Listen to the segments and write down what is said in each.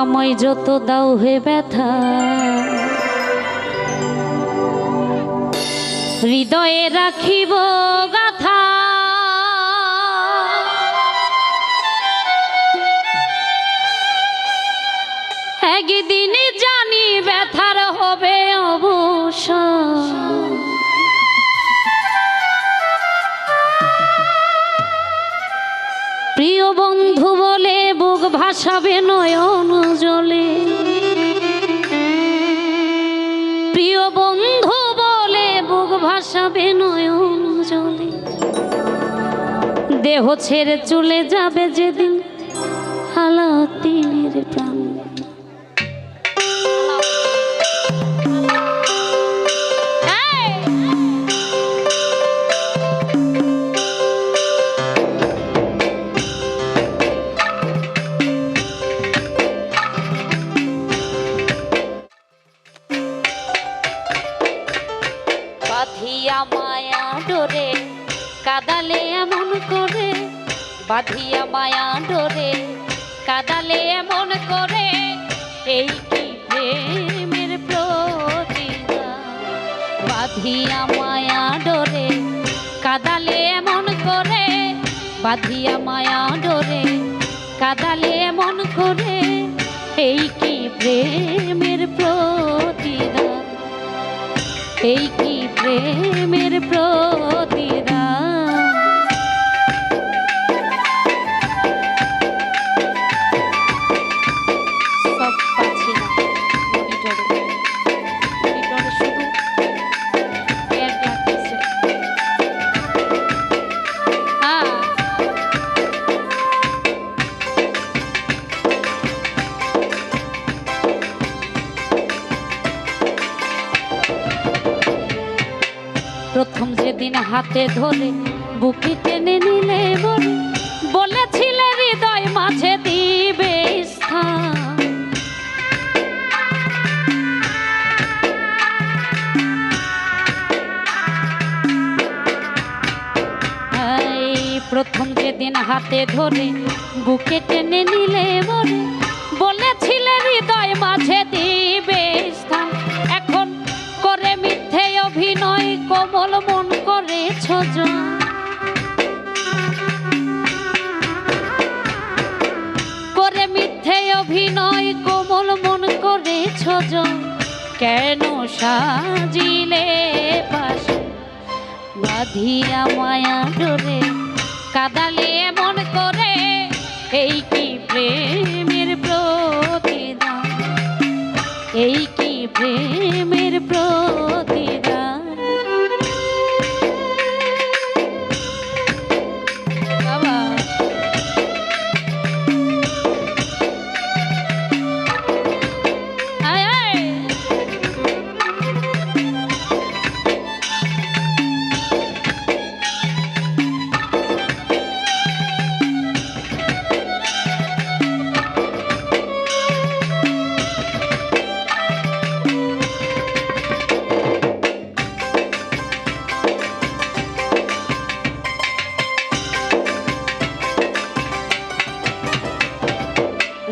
আমায় যত দাও হে ব্যথা। হৃদয়ে রাখিব গাথা। একদিন জানি ব্যথার হবে অবসান প্রিয় বন্ধু বলে বুক ভাসাবে নয়ন জলে। প্রিয় বন্ধু বলে বুক ভাসাবে নয়ন জলে। দেহ ছেড়ে চলে যাবে যেদিন হালাতিনের প্রাণ। মায়া ডোরে, কাদালে এমন করে, বাঁধিয়া মায়া ডোরে, কাদালে এমন করে, এই কি প্রেমের প্রতিদান বাঁধিয়া মায়া ডোরে, কাদালে এমন করে, বাঁধিয়া মায়া ডোরে, কাদালে এমন করে, এই কি প্রেমের প্রতিদান এই কি প্রেমের প্রতিদান প্রথম যেদিন হাতে ধরে বুকে টেনে নিলে বলে, বলেছিলে হৃদয় মাঝে দিবে স্থান। প্রথম যেদিন হাতে ধরে বুকে টেনে নিলে বলে, বলেছিলে হৃদয় মাঝে দিবে স্থান। কোমল মন করে করে মিথ্যে অভিনয় কোমল মন করে ছজন কেন সাজিলে পাশ? বাঁধিয়া মায়া ডোরে কাদালে এমন করে, এই কি প্রেমের প্রতিদান? এই কি প্রেমের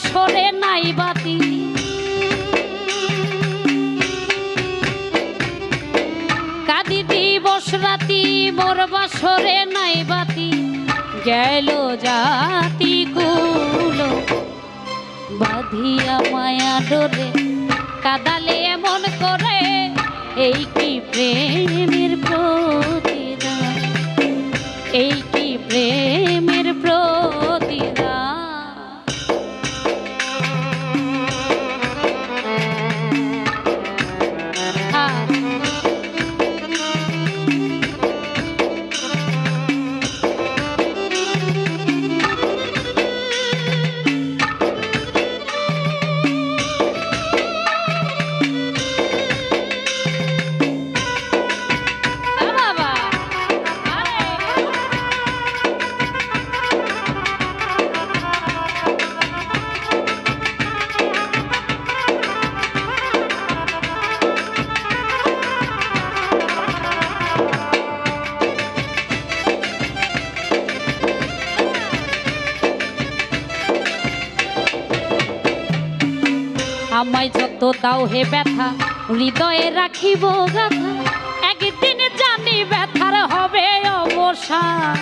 বাসরে নাই বাতি। কাঁদি দিবস রাতি, মোর বাসরে নাই বাতি। গেল জাতি কুলো বাঁধিয়া মায়া ডোরে, কাদালে এমন করে, এই যত দাও হে ব্যথা, হৃদয়ে রাখিব গাথা। একদিন জানি ব্যথার হবে অবসান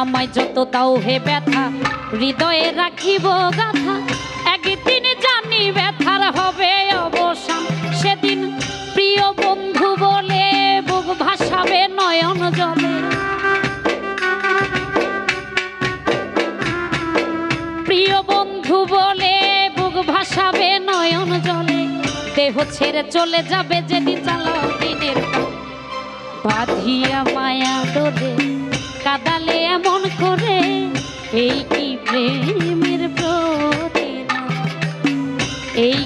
আমায় যত দাও হে ব্যথা, হৃদয়ে রাখিব গাথা। একদিন জানি ব্যথার হবে অবসান দেহ ছেড়ে চলে যাবে যেদিন চালাও দিনের বাঁধিয়া মায়া ডোরে কাদালে এমন করে এই কি প্রেমের প্রতি এই